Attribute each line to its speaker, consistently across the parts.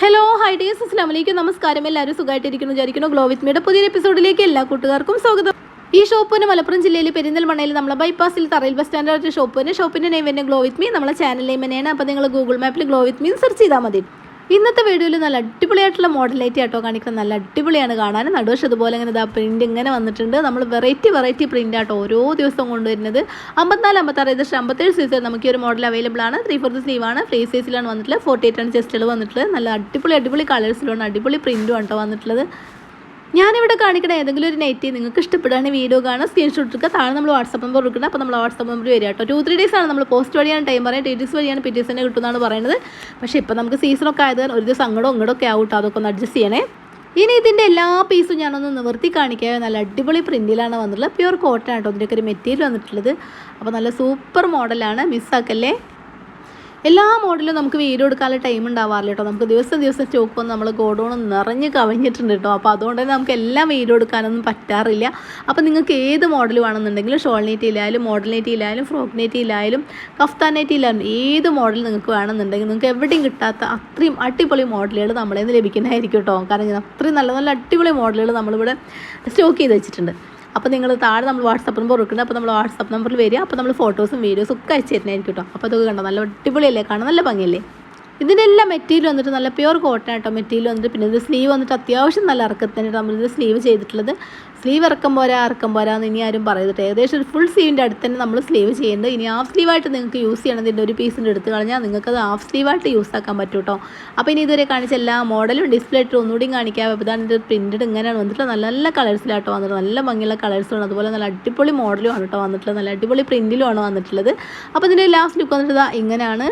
Speaker 1: Hello high days അസ്ലാം വലൈക്കും നമസ്കാരം. എല്ലാവരും സുഖമായിട്ടിരിക്കുന്നു വിചാരിക്കുന്നു. ഗ്ലോ വിത്ത് മീയുടെ പുതിയൊരു എപ്പിസോഡിലേക്ക് എല്ലാ കൂട്ടുകാർക്കും സ്വാഗതം. ഈ ഷോപ്പിന് മലപ്പുറം ജില്ലയിൽ പെരിന്തൽമണ്ണയിൽ നമ്മളെ ബൈപ്പാസിൽ തറയിൽ ബസ് സ്റ്റാൻഡ് ഷോപ്പിന് ഷോപ്പിന്റെ നെയിം ഗ്ലോ വിത്ത് മീ നമ്മളെ ചാനൽ നെയിം തന്നെയാണ് അപ്പോൾ നിങ്ങൾ ഗൂഗിൾ മാപ്പിൽ ഗ്ലോ വിത്ത് മീ സെർച്ച് ചെയ്താൽ മതി. ഇന്നത്തെ വീഡിയോയിൽ നല്ല അടിപൊളിയായിട്ടുള്ള മോഡലായിട്ട് ആട്ടോ കാണിക്കുന്നത്. നല്ല അടിപൊളിയാണ് കാണാൻ നടുവശം അതുപോലെ ഇങ്ങനെ ഇതാ പ്രിന്റ് ഇങ്ങനെ വന്നിട്ടുണ്ട്. നമ്മൾ വെറൈറ്റി വെറൈറ്റി പ്രിന്റ് ആട്ടോ ഓരോ ദിവസവും കൊണ്ടുവരുന്നത്. അമ്പത്തിനാല് അമ്പത്താറ് ഏകദേശം അമ്പത്തേഴ് സൈസ് നമുക്ക് ഈ ഒരു മോഡൽ അവൈലബിൾ ആണ്. ത്രീ ഫോർത്ത് സ്ലീവ് ആണ്. ഫ്രീ സൈസിലാണ് വന്നിട്ടുള്ളത്. ഫോർട്ടി എയ്റ്റ് ആണ് ചെസ്റ്റുകൾ വന്നിട്ടുള്ളത്. നല്ല അടിപൊളി അടിപൊളി കളേഴ്സിലാണ് അടിപൊളി പ്രിന്റും ആട്ടോ വന്നിട്ടുള്ളത്. ഞാനിവിടെ കാണിക്കുന്ന ഏതെങ്കിലും ഒരു നെറ്റ് നിങ്ങൾക്ക് ഇഷ്ടപ്പെടുകയാണെങ്കിൽ വീഡിയോ കാണാൻ സ്ക്രീൻഷോട്ട് എടുക്കുക. താഴെ നമ്മൾ വാട്സപ്പ് നമ്പർ കൊടുക്കുന്നത് അപ്പോൾ നമ്മൾ വാട്സപ്പ് നമ്പർ വരിക കേട്ടോ. ടു ത്രീ ഡേയ്സ് ആണ് നമ്മൾ പോസ്റ്റ് വഴിയാണ് ടൈം പറയാം ടി ഡീസ് വഴിയാണ് പി ടി തന്നെ കിട്ടുന്നതാണ് പറയുന്നത്. പക്ഷേ ഇപ്പോൾ നമുക്ക് സീസണൊക്കെ ആയത് ഒരു ദിവസം അങ്ങോട്ടും ഇങ്ങോട്ടൊക്കെ ഒക്കെ ആവും അതൊക്കെ ഒന്ന് അഡ്ജസ്റ്റ് ചെയ്യണേ. ഇനി ഇതിന്റെ എല്ലാ പീസും ഞാനൊന്ന് നിവർത്തി കാണിക്കുക നല്ല അടിപൊളി പ്രിന്റിലാണ് വന്നിട്ടുള്ളത്. പ്യുവർ കോട്ടൺ ആട്ടോ ഇതിന്റെയൊക്കെ ഒരു മെറ്റീരിയൽ വന്നിട്ടുള്ളത്. അപ്പോൾ നല്ല സൂപ്പർ മോഡലാണ് മിസ്സാക്കല്ലേ എല്ലാ മോഡലും നമുക്ക് വീഡിയോ എടുക്കാനുള്ള ടൈം ഉണ്ടാവാറില്ല കേട്ടോ നമുക്ക് ദിവസം ദിവസം സ്റ്റോക്ക് വന്ന് നമ്മൾ ഗോഡൗൺ നിറഞ്ഞ് കവിഞ്ഞിട്ടുണ്ട് കേട്ടോ അപ്പോൾ അതുകൊണ്ട് തന്നെ നമുക്ക് എല്ലാം വീഡിയോ എടുക്കാനൊന്നും പറ്റാറില്ല. അപ്പോൾ നിങ്ങൾക്ക് ഏത് മോഡൽ വേണമെന്നുണ്ടെങ്കിലും ഷോൾ നെറ്റിയിലായാലും മോഡൽ നെറ്റിയിലായാലും ഫ്രോക്ക് നെറ്റിയിലായാലും കഫ്താൻ നെറ്റിയിലായാലും ഏത് മോഡൽ നിങ്ങൾക്ക് വേണമെന്നുണ്ടെങ്കിൽ നിങ്ങൾക്ക് എവിടെയും കിട്ടാത്ത അത്രയും അടിപൊളി മോഡലുകൾ നമ്മളെ നിന്ന് ലഭിക്കുന്നതായിരിക്കും കേട്ടോ കാരണം അത്രയും നല്ല നല്ല അടിപൊളി മോഡലുകൾ നമ്മളിവിടെ സ്റ്റോക്ക് ചെയ്ത് വെച്ചിട്ടുണ്ട്. അപ്പോൾ നിങ്ങൾ താഴെ നമ്മൾ വാട്സപ്പ് നമ്പർ കൊടുക്കുന്നത് അപ്പോൾ നമ്മൾ വാട്സപ്പ് നമ്പറിൽ വരിക അപ്പോൾ നമ്മൾ ഫോട്ടോസും വീഡിയോസും ഒക്കെ അയച്ചു തരുന്നതായിരിക്കും കേട്ടോ അപ്പോൾ അതൊക്കെ കണ്ടോ? നല്ല അടിപൊളിയല്ലേ? കാണാൻ നല്ല ഭംഗിയല്ലേ? ഇതിന്റെ എല്ലാം മെറ്റീരിയൽ വന്നിട്ട് നല്ല പ്യുവർ കോട്ടൺ ആട്ടോ മെറ്റീരിയൽ വന്നിട്ട്. പിന്നെ ഇത് സ്ലീവ് വന്നിട്ട് അത്യാവശ്യം നല്ല ഇറക്കത്തിന് നമ്മളിത് സ്ലീവ് ചെയ്തിട്ടുള്ളത്. സ്ലീവ് ഇറക്കം പോരാ ഇറക്കം പോരാ എന്ന് ഇനി ആരും പറയുന്നത് ഏകദേശം ഒരു ഫുൾ സ്ലീവിന്റെ അടുത്ത് തന്നെ നമ്മൾ സ്ലീവ് ചെയ്യേണ്ടത്. ഇനി ഹാഫ് സ്ലീവായിട്ട് നിങ്ങൾക്ക് യൂസ് ചെയ്യണം ഇതിന്റെ ഒരു പീസിന്റെ എടുത്ത് കളഞ്ഞാൽ നിങ്ങൾക്ക് അത് ഹാഫ് സ്ലീവായിട്ട് യൂസ് ആക്കാൻ പറ്റും കേട്ടോ അപ്പോൾ ഇനി ഇതുവരെ കാണിച്ച എല്ലാ മോഡലും ഡിസ്പ്ലേ ഇട്ട് ഒന്നുകൂടി കാണിക്കാം. അപ്പോൾ ഇതാണ് ഇത് പ്രിന്റഡ് ഇങ്ങനെയാണ് വന്നിട്ട് നല്ല നല്ല കളേഴ്സിലാട്ടോ വന്നിട്ട് നല്ല ഭംഗിയുള്ള കളേഴ്സുമാണ് അതുപോലെ നല്ല അടിപൊളി മോഡലും ആണ് കേട്ടോ വന്നിട്ടുള്ളത്. നല്ല അടിപൊളി പ്രിന്റിലുമാണ് വന്നിട്ടുള്ളത്. അപ്പോൾ ഇതിന്റെ ലാസ്റ്റ് ലുക്ക് വന്നിട്ട് ഇങ്ങനെയാണ്.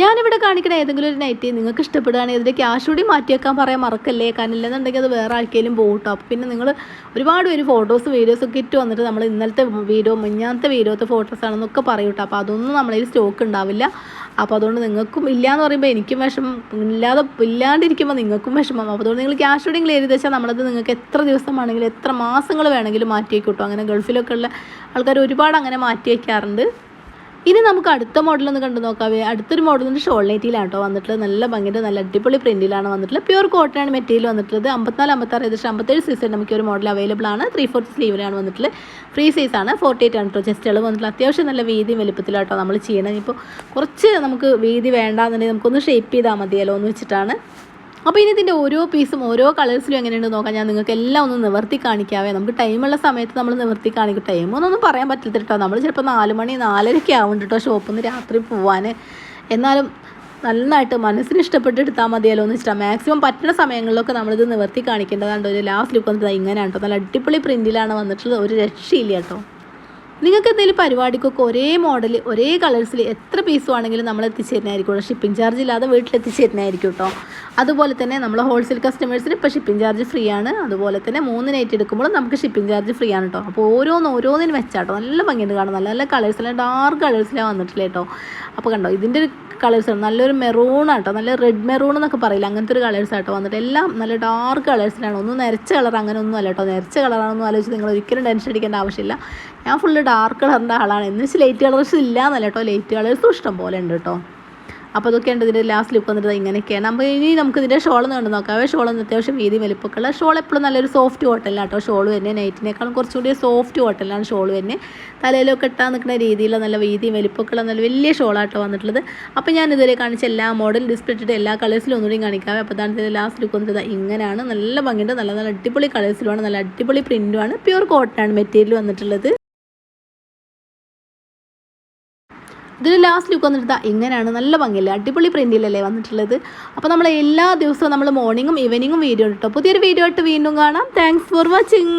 Speaker 1: ഞാനിവിടെ കാണിക്കുന്ന ഏതെങ്കിലും ഒരു നൈറ്റി നിങ്ങൾക്ക് ഇഷ്ടപ്പെടുകയാണെങ്കിൽ ഇതിന്റെ ക്യാഷ് കൂടി മാറ്റിയേക്കാൻ പറയാൻ മറക്കല്ലേ? കാരണം ഇല്ലെന്നുണ്ടെങ്കിൽ അത് വേറെ ആർക്കെങ്കിലും പോകും കേട്ടോ അപ്പോൾ പിന്നെ നിങ്ങൾ ഒരുപാട് പേര് ഫോട്ടോസ് വീഡിയോസ് ഒക്കെ ഇട്ട് വന്നിട്ട് നമ്മൾ ഇന്നലത്തെ വീഡിയോ മുന്നാമത്തെ വീഡിയോത്തെ ഫോട്ടോസ് ആണെന്നൊക്കെ പറയൂട്ടോ കേട്ടോ അപ്പോൾ അതൊന്നും നമ്മളതിൽ സ്റ്റോക്ക് ഉണ്ടാവില്ല. അപ്പോൾ അതുകൊണ്ട് നിങ്ങൾക്കും ഇല്ല എന്ന് പറയുമ്പോൾ എനിക്കും വിഷമം. ഇല്ലാതെ ഇല്ലാണ്ടിരിക്കുമ്പോൾ നിങ്ങൾക്കും വിഷമം. അപ്പോൾ അതുകൊണ്ട് നിങ്ങൾ ക്യാഷ് കൂടി എഴുതി വെച്ചാൽ നമ്മളത് നിങ്ങൾക്ക് എത്ര ദിവസം ദിവസമാണെങ്കിലും എത്ര മാസങ്ങൾ വേണമെങ്കിലും മാറ്റി വയ്ക്കും അങ്ങനെ ഗൾഫിലൊക്കെ ഉള്ള ആൾക്കാർ ഒരുപാട് അങ്ങനെ മാറ്റി വയ്ക്കാറുണ്ട് ഇനി നമുക്ക് അടുത്ത മോഡൽ ഒന്ന് കണ്ടു നോക്കാവേ. അടുത്തൊരു മോഡൽ ഷോൾ നൈറ്റിയിലാണ് കേട്ടോ വന്നിട്ടുള്ളത്. നല്ല ഭംഗിയുടെ നല്ല അടിപൊളി പ്രിന്റിലാണ് വന്നിട്ടുള്ളത്. പ്യൂർ കോട്ടൺ ആണ് മെറ്റീരിയൽ വന്നിട്ടുള്ളത്. അമ്പത്തിനാല് അമ്പത്താറ് ഏകദേശം അമ്പത്തേഴ് സൈസ് നമുക്ക് ഒരു മോഡൽ അവൈലബിൾ ആണ്. ത്രീ ഫോർത്ത് സ്ലീവിലാണ് വന്നിട്ടുള്ളത്. ഫ്രീ സൈസ് ആണ്. ഫോർട്ടി എയ്റ്റ് ആണ് കേട്ടോ ചെസ്റ്റുകൾ വന്നിട്ടുള്ള അത്യാവശ്യം നല്ല വീതിയും വലുപ്പത്തിലാട്ടോ നമ്മൾ ചെയ്യണം ഇപ്പോൾ കുറച്ച് നമുക്ക് വീതി വേണ്ടാന്നുണ്ടെങ്കിൽ നമുക്കൊന്ന് ഷേപ്പ് ചെയ്താൽ മതിയല്ലോ എന്ന് വെച്ചിട്ടാണ്. അപ്പോൾ ഇനി ഇതിന്റെ ഓരോ പീസും ഓരോ കളേഴ്സിലും എങ്ങനെയുണ്ട് നോക്കാം. ഞാൻ നിങ്ങൾക്ക് എല്ലാം ഒന്ന് നിവർത്തി കാണിക്കാവേ. നമുക്ക് ടൈമുള്ള സമയത്ത് നമ്മൾ നിവർത്തി കാണിക്കും. ടൈം ഒന്നൊന്നും പറയാൻ പറ്റില്ല കേട്ടോ നമ്മൾ ചിലപ്പോൾ നാല് മണി നാലരയ്ക്ക് ആവും കേട്ടോ ഷോപ്പിൽ നിന്ന് രാത്രി പോവാൻ എന്നാലും നന്നായിട്ട് മനസ്സിന് ഇഷ്ടപ്പെട്ട് എടുത്താൽ മതിയല്ലോ എന്ന് വെച്ചിട്ടാണ് മാക്സിമം പറ്റുന്ന സമയങ്ങളിലൊക്കെ നമ്മളിത് നിവർത്തി കാണിക്കേണ്ടതാണ് ഒരു ലാസ്റ്റ് ലുക്ക് വന്നിട്ട് ഇങ്ങനെയാണ് കേട്ടോ നല്ല അടിപൊളി പ്രിന്റിലാണ് വന്നിട്ടുള്ളത്. ഒരു രക്ഷയില്ല കേട്ടോ നിങ്ങൾക്ക് എന്തെങ്കിലും പരിപാടിക്കൊക്കെ ഒരേ മോഡൽ ഒരേ കളേഴ്സിൽ എത്ര പീസ് വേണമെങ്കിലും നമ്മൾ എത്തിച്ചേരുന്നതായിരിക്കും ഷിപ്പിംഗ് ചാർജ് ഇല്ലാതെ വീട്ടിൽ എത്തിച്ചേരുന്നതായിരിക്കും കേട്ടോ അതുപോലെ തന്നെ നമ്മൾ ഹോൾസെയിൽ കസ്റ്റമേഴ്സിന് ഇപ്പോൾ ഷിപ്പിംഗ് ചാർജ് ഫ്രീ ആണ്. അതുപോലെ തന്നെ മൂന്ന് നൈറ്റ് എടുക്കുമ്പോൾ നമുക്ക് ഷിപ്പിംഗ് ചാർജ് ഫ്രീ ആണ് കേട്ടോ അപ്പോൾ ഓരോന്ന് ഓരോന്നിന് വെച്ചാട്ടോ നല്ല ഭംഗിയുണ്ട് കാണാം നല്ല നല്ല കളേഴ്സിലാണ് ഡാർക്ക് കളേഴ്സിലാണ് വന്നിട്ടില്ല കേട്ടോ അപ്പോൾ കണ്ടോ ഇതിന്റെ കളേഴ്സാണ് നല്ലൊരു മെറൂണാട്ടോ നല്ല റെഡ് മെറൂൺ എന്നൊക്കെ പറയില്ല? അങ്ങനത്തെ ഒരു കളേഴ്സ് ആട്ടോ വന്നിട്ട്. എല്ലാം നല്ല ഡാർക്ക് കളേഴ്സിലാണ് ഒന്നും നിരച്ച കളർ അങ്ങനെ ഒന്നും അല്ല കേട്ടോ നിരച്ച കളറാണെന്നും ആലോചിച്ച് നിങ്ങൾ ഒരിക്കലും ടെൻഷൻ അടിക്കേണ്ട ആവശ്യമില്ല. ഞാൻ ഫുള്ള് ഡാർക്ക് കളറിന്റെ ആളാണ്. എന്ന് വെച്ചാൽ ലൈറ്റ് കളേഴ്സ് ഇല്ല എന്നല്ല കേട്ടോ ലൈറ്റ് കളേഴ്സും ഇഷ്ടം പോലെ ഉണ്ട് കേട്ടോ അപ്പോൾ അതൊക്കെ ഉണ്ട് ഇതിന്റെ ലാസ്റ്റ് ലുക്ക് വന്നിട്ട് ഇങ്ങനെയൊക്കെയാണ്. നമ്മൾ ഇനി നമുക്ക് ഇതിന്റെ ഷോൾ കണ്ട് നോക്കാം. ഷോൾ ഒന്ന് അത്യാവശ്യം വീതി വലിപ്പമൊക്കെയുള്ള ഷോൾ എപ്പോഴും നല്ലൊരു സോഫ്റ്റ് കോട്ടലാണ് കേട്ടോ ഷോൾ തന്നെ നൈറ്റിനേക്കാളും കുറച്ചുകൂടി സോഫ്റ്റ് കോട്ടലാണ് ഷോൾ തന്നെ തലയിലൊക്കെ ഇട്ടാൽ നിൽക്കുന്ന രീതിയിലുള്ള നല്ല വീതിയും വലിപ്പമൊക്കെയുള്ള നല്ല വലിയ ഷോളാട്ടോ വന്നിട്ടുള്ളത്. അപ്പോൾ ഞാൻ ഇതുവരെ കാണിച്ച എല്ലാ മോഡൽ ഡിസ്പ്ലേ ഇട്ടിട്ട് എല്ലാ കളേഴ്സിലും ഒന്നുകൂടി കാണിക്കാം. അപ്പോൾ അതാണ് ഇതിന്റെ ലാസ്റ്റ് ലുക്ക് വന്നിട്ട് ഇങ്ങനെയാണ് നല്ല ഭംഗിയുണ്ട്. നല്ല നല്ല അടിപൊളി കളേഴ്സിലുമാണ് നല്ല അടിപൊളി പ്രിന്റുമാണ് പ്യൂർ കോട്ടൺ മെറ്റീരിയൽ വന്നിട്ടുള്ളത്. ഇതിന് ലാസ്റ്റ് ലുക്ക് വന്നിട്ട് ഇങ്ങനെയാണ്. നല്ല ഭംഗിയല്ലേ? അടിപൊളി പ്രിന്റിലല്ലേ വന്നിട്ടുള്ളത്. അപ്പോൾ നമ്മൾ എല്ലാ ദിവസവും നമ്മൾ മോർണിംഗും ഈവനിങ്ങും വീഡിയോ ഇട്ടോ പുതിയൊരു വീഡിയോ ആയിട്ട് വീണ്ടും കാണാം. Thanks for watching